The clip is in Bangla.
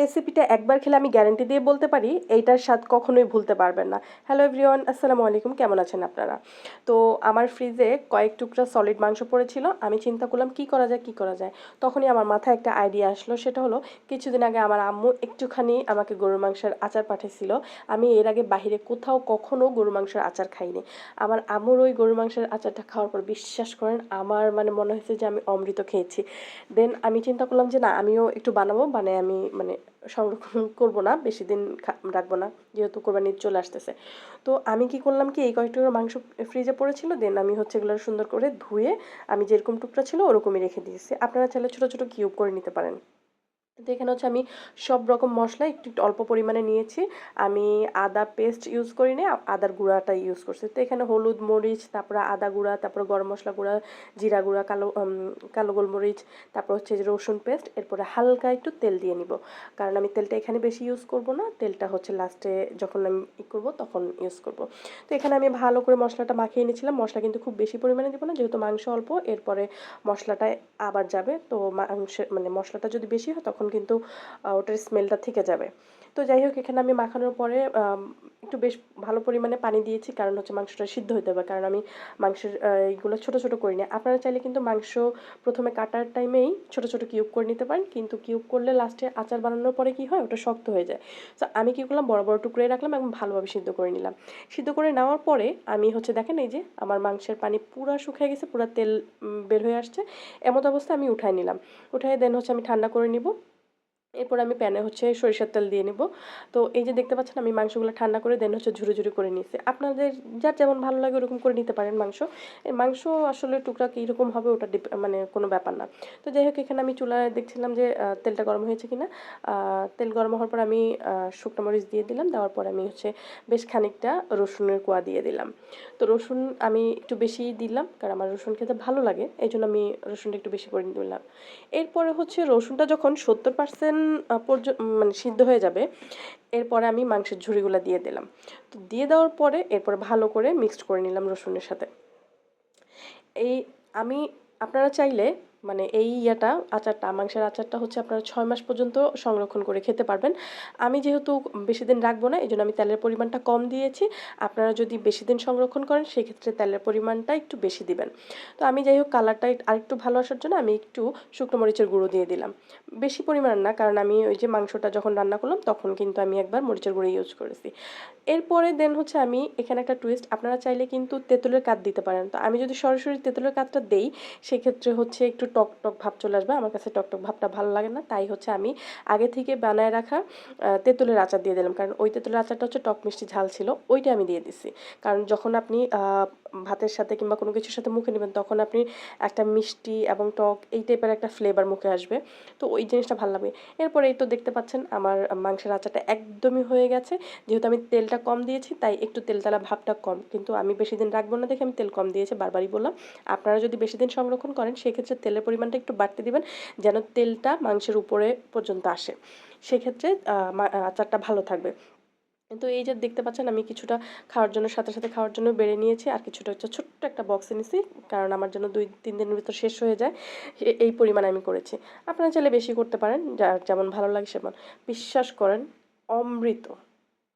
রেসিপিটা একবার খেলে আমি গ্যারান্টি দিয়ে বলতে পারি, এইটার স্বাদ কখনোই ভুলতে পারবেন না। হ্যালো এভরিওয়ান আসসালামু আলাইকুম, কেমন আছেন আপনারা? তো আমার ফ্রিজে কয়েক টুকরা সলিড মাংস পড়েছিল, আমি চিন্তা করলাম কি করা যায়, কি করা যায়? তখনই আমার মাথায় একটা আইডিয়া আসলো, সেটা হলো কিছুদিন আগে আমার আম্মু একটুখানি আমাকে গরুর মাংসের আচার পাঠিয়েছিল আমি এর আগে বাইরে কোথাও কখনো গরুর মাংসের আচার খাইনি। আমার আম্মুর ওই গরুর মাংসের আচারটা খাওয়ার পর বিশ্বাস করেন, আমার মানে মনে হয়েছে যে আমি অমৃত খেয়েছি। দেন আমি চিন্তা করলাম যে না, আমিও একটু বানাবো মানে আমি মানে সংরক্ষণ করব না, বেশি দিন রাখব না, যেহেতু কোরবানি চলে আসতেছে। তো আমি কি করলাম কি, এই কয়েকটি মাংস ফ্রিজে পড়েছিল দেন আমি হচ্ছে এগুলো সুন্দর করে ধুয়ে, আমি যেরকম টুকরা ছিল ওরকমই রেখে দিয়েছি। আপনারা চাইলে ছোটো ছোটো কিউব করে নিতে পারেন। তো এখানে হচ্ছে আমি সব রকম মশলা একটু অল্প পরিমাণে নিয়েছি। আমি আদা পেস্ট ইউজ করি না আদার গুঁড়াটা ইউজ করছি। তো এখানে হলুদ মরিচ, তারপরে আদা গুঁড়া, তারপরে গরম মশলা গুঁড়া, জিরা গুঁড়া, কালো কালো গোলমরিচ, তারপর হচ্ছে যে রসুন পেস্ট এরপরে হালকা একটু তেল দিয়ে নিব। কারণ আমি তেলটা এখানে বেশি ইউজ করব না, তেলটা হচ্ছে লাস্টে যখন আমি ই করব তখন ইউজ করব। তো এখানে আমি ভালো করে মশলাটা মাখিয়ে নিয়েছিলাম, মশলা কিন্তু খুব বেশি পরিমাণে দিব না, যেহেতু মাংস অল্প, এরপরে মশলাটা আবার যাবে। তো মাংসের মানে মশলাটা যদি বেশি হয় তখন কিন্তু ওটার স্মেলটা থেকে যাবে। তো যাই হোক, এখানে আমি মাখানোর পরে একটু বেশ ভালো পরিমাণে পানি দিয়েছি। কারণ হচ্ছে মাংসটা সিদ্ধ হতে হবে। কারণ আমি মাংসের এইগুলো ছোট ছোট করে নিই আপনারা চাইলে কিন্তু মাংস প্রথমে কাটার টাইমেই ছোট ছোট কিউব করে নিতে পারেন। কিন্তু কিউব করলে লাস্টে আচার বানানোর পরে কি হয়? ওটা শক্ত হয়ে যায়। তো আমি কি করলাম? বড় বড় টুকরে রাখলাম এবং ভালোভাবে সিদ্ধ করে নিলাম। সিদ্ধ করে নেওয়ার পরে আমি হচ্ছে, দেখেন এই যে, আমার মাংসের পানি পুরো শুকিয়ে গেছে, পুরো তেল বের হয়ে আসছে। এমত অবস্থায় আমি উঠাই নিলাম। উঠাই দেন হচ্ছে আমি ঠান্ডা করে নিব। এরপর আমি প্যানে হচ্ছে সরিষার তেল দিয়ে নেব। তো এই যে দেখতে পাচ্ছেন আমি মাংসগুলো ঠান্ডা করে দেন হচ্ছে ঝুড়ি ঝুড়ি করে নিয়েছি। আপনাদের যার যেমন ভালো লাগে ওরকম করে নিতে পারেন মাংস। মাংস আসলে টুকরা কীরকম হবে ওটা মানে কোনো ব্যাপার না। তো যাই হোক, এখানে আমি চুলায় দেখছিলাম যে তেলটা গরম হয়েছে কিনা। তেল গরম হওয়ার পর আমি শুকনো মরিচ দিয়ে দিলাম। দেওয়ার পর আমি হচ্ছে বেশ খানিকটা রসুনের কোয়া দিয়ে দিলাম। তো রসুন আমি একটু বেশি দিলাম কারণ আমার রসুন খেতে ভালো লাগে। এই জন্য আমি রসুনটা একটু বেশি করে দিলাম। এরপরে হচ্ছে রসুনটা যখন সত্তর পার্সেন্ট মানে সিদ্ধ হয়ে যাবে। এরপরে আমি মাংসের ঝুড়িগুলো দিয়ে দিলাম। তো দিয়ে দেওয়ার পরে এরপরে ভালো করে মিক্সড করে নিলাম রসুনের সাথে। এই আমি, আপনারা চাইলে মানে এই ইয়াটা, আচারটা, মাংসের আচারটা হচ্ছে আপনারা ছয় মাস পর্যন্ত সংরক্ষণ করে খেতে পারবেন। আমি যেহেতু বেশি দিন রাখব না এই জন্য আমি তেলের পরিমাণটা কম দিয়েছি। আপনারা যদি বেশি দিন সংরক্ষণ করেন, সেক্ষেত্রে তেলের পরিমাণটা একটু বেশি দিবেন। তো আমি যাই হোক, কালারটা আরেকটু ভালো আসার জন্য আমি একটু শুকনো মরিচের গুঁড়ো দিয়ে দিলাম। বেশি পরিমাণ না, কারণ আমি ওই যে মাংসটা যখন রান্না করলাম, তখন কিন্তু আমি একবার মরিচের গুঁড়ো ইউজ করেছি। এরপরে দেন হচ্ছে আমি এখানে একটা টুইস্ট আপনারা চাইলে কিন্তু তেঁতুলের কাঠ দিতে পারেন। তো আমি যদি সরাসরি তেঁতুলের কাঠটা দেই, সেক্ষেত্রে হচ্ছে একটু টক টক ভাব চলে আসবে। আমার কাছে টক টক ভাবটা ভালো লাগে না। তাই হচ্ছে আমি আগে থেকে বানায় রাখা তেঁতুলের আচার দিয়ে দিলাম। কারণ ওই তেঁতুলের আচারটা হচ্ছে টক মিষ্টি ঝাল ছিল, ওইটা আমি দিয়ে দিছি। কারণ যখন আপনি ভাতের সাথে কিংবা কোনো কিছুর সাথে মুখে নেবেন, তখন আপনি একটা মিষ্টি এবং টক এই টাইপের একটা ফ্লেভার মুখে আসবে। তো ওই জিনিসটা ভালো লাগবে এরপরে এই তো দেখতে পাচ্ছেন আমার মাংসের আচারটা একদমই হয়ে গেছে। যেহেতু আমি তেলটা কম দিয়েছি, তাই একটু তেলতালা ভাবটা কম। কিন্তু আমি বেশি দিন রাখব না দেখে আমি তেল কম দিয়েছি, বারবারই বললাম। আপনারা যদি বেশি দিন সংরক্ষণ করেন, সেক্ষেত্রে তেলের পরিমাণটা একটু বাড়তে দিবেন, যেন তেলটা মাংসের উপরে পর্যন্ত আসে। সেক্ষেত্রে আচারটা ভালো থাকবে। তো এই যে দেখতে পাচ্ছেন, আমি কিছুটা খাওয়ার জন্য, সাথে সাথে খাওয়ার জন্য বেড়ে নিয়েছি আর কিছুটা হচ্ছে ছোট্ট একটা বক্সে নিয়েছি কারণ আমার জন্য দুই, তিন দিনের ভিতর শেষ হয়ে যায়। এই পরিমাণ আমি করেছি। আপনারা চাইলে বেশি করতে পারেন, যার যেমন ভালো লাগে সেমন। বিশ্বাস করেন, অমৃত।